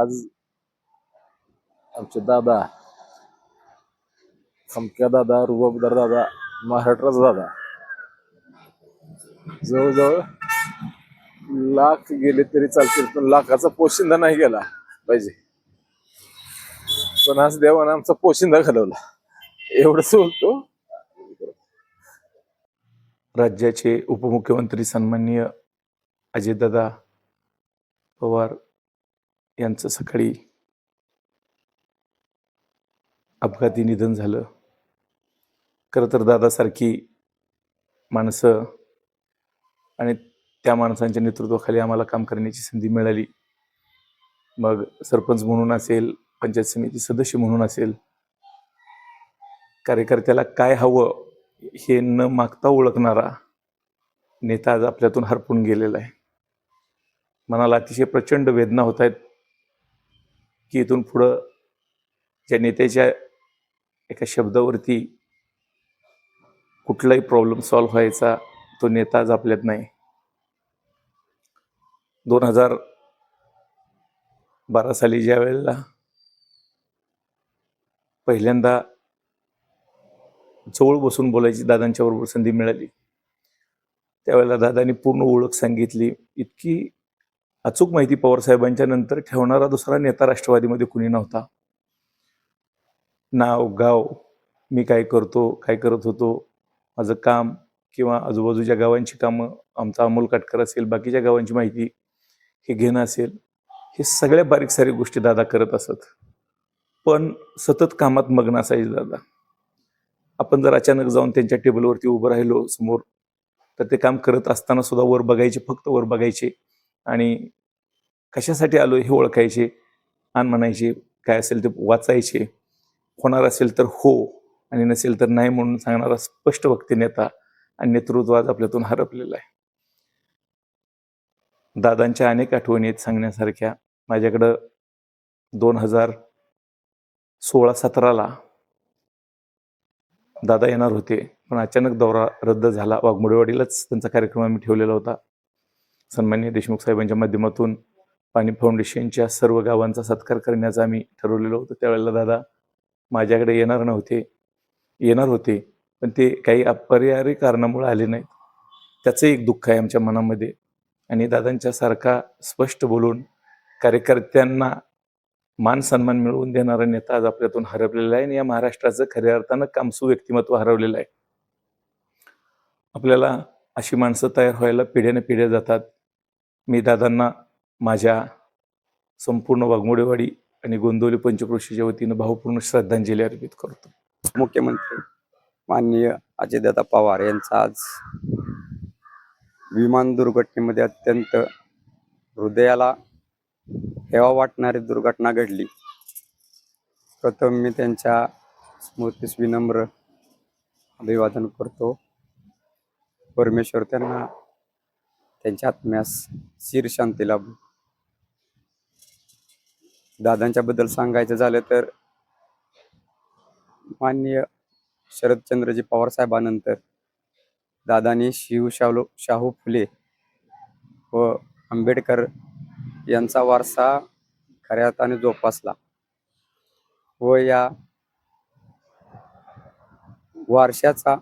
आज आमचे दादा खमक्या दादा रुबाबदार दादा महाराष्ट्राचा दादा जवळजवळ लाख गेले तरी चालतील पण लाखाचा पोशिंदा नाही गेला पाहिजे पण आज देवानं आमचा पोशिंदा घालवला एवढंच बोलतो राज्याचे उपमुख्यमंत्री सन्माननीय अजितदादा पवार यांचं सकाळी अपघाती निधन झालं. खरं तर दादासारखी माणसं आणि त्या माणसांच्या नेतृत्वाखाली आम्हाला काम करण्याची संधी मिळाली. मग सरपंच म्हणून असेल पंचायत समिती सदस्य म्हणून असेल कार्यकर्त्याला काय हवं हे न मागता ओळखणारा नेता आज आपल्यातून हरपून गेलेला आहे. मनाला अतिशय प्रचंड वेदना होत आहेत. की इथून पुढं ज्या नेत्याच्या एका शब्दावरती कुठलाही प्रॉब्लेम सॉल्व्ह व्हायचा तो नेता आज आपल्यात नाही. दोन हजार बारा साली ज्या वेळेला पहिल्यांदा जवळ बसून बोलायची दादांच्या बरोबर संधी मिळाली त्यावेळेला दादांनी पूर्ण ओळख सांगितली. इतकी अचूक माहिती पवार साहेबांच्या नंतर ठेवणारा दुसरा नेता राष्ट्रवादीमध्ये कुणी नव्हता. नाव गाव मी काय करतो काय करत होतो माझं काम किंवा आजूबाजूच्या गावांची कामं आमचा अमोल काटकर असेल बाकीच्या गावांची माहिती हे घेणं असेल हे सगळ्या बारीक सारीक गोष्टी दादा करत असत. पण सतत कामात मग्न असायचे दादा. आपण जर अचानक जाऊन त्यांच्या टेबलवरती उभं राहिलो समोर तर ते काम करत असताना सुद्धा वर बघायचे फक्त वर बघायचे. आणि कशासाठी आलो हे ओळखायचे आणि म्हणायचे काय असेल ते वाचायचे. होणार असेल तर हो आणि नसेल तर नाही म्हणून सांगणारा स्पष्ट वक्ती नेता आणि नेतृत्व आज आपल्यातून हरपलेला आहे. दादांच्या अनेक आठवणी आहेत सांगण्यासारख्या. माझ्याकडं दोन हजार सोळा सतराला दादा येणार होते पण अचानक दौरा रद्द झाला. वाघमोडेवाडीलाच त्यांचा कार्यक्रम आम्ही ठेवलेला होता. सन्मान्य देशमुख साहेबांच्या माध्यमातून पाणी फाउंडेशनच्या सर्व गावांचा सत्कार करण्याचं आम्ही ठरवलेलं होतं. त्यावेळेला दादा माझ्याकडे येणार नव्हते. येणार होते पण ते काही अपरिहार्य कारणामुळे आले नाहीत. त्याचं एक दुःख आहे आमच्या मनामध्ये. आणि दादांच्या सारखा स्पष्ट बोलून कार्यकर्त्यांना मान सन्मान मिळवून देणारा नेता आज आपल्यातून हरवलेला आहे आणि या महाराष्ट्राचं खऱ्या अर्थानं कामसू व्यक्तिमत्व हरवलेलं आहे. आपल्याला अशी माणसं तयार व्हायला पिढ्याने पिढ्या जातात. मी दादांना माझ्या संपूर्ण वाघमोडेवाडी आणि गोंदवली पंचक्रोशीच्या वतीनं भावपूर्ण श्रद्धांजली अर्पित करतो. मुख्यमंत्री माननीय अजयदादा पवार यांचा आज विमान दुर्घटनेमध्ये अत्यंत हृदयाला हेवा वाटणारी दुर्घटना घडली. प्रथम मी त्यांच्या स्मृतीस विनम्र अभिवादन करतो. परमेश्वर त्यांना त्यांच्या आत्म्यास शिर शांती लाभो दादांच्या बद्दल सांगायचं झालं तर माननीय शरदचंद्रजी पवार साहेबांनंतर दादांनी शिव शालू शाहू फुले व आंबेडकर यांचा वारसा खऱ्या अर्थाने जोपासला व या वारशाचा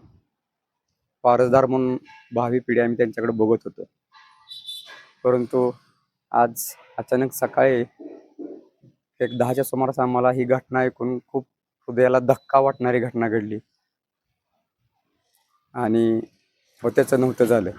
वारसदार म्हणून भावी पिढी आम्ही त्यांच्याकडे बघत होतो. परंतु आज अचानक सकाळी एक दहाच्या सुमारास आम्हाला ही घटना ऐकून खूप हृदयाला धक्का वाटणारी घटना घडली. आणि होत्याचं नव्हतं झालं.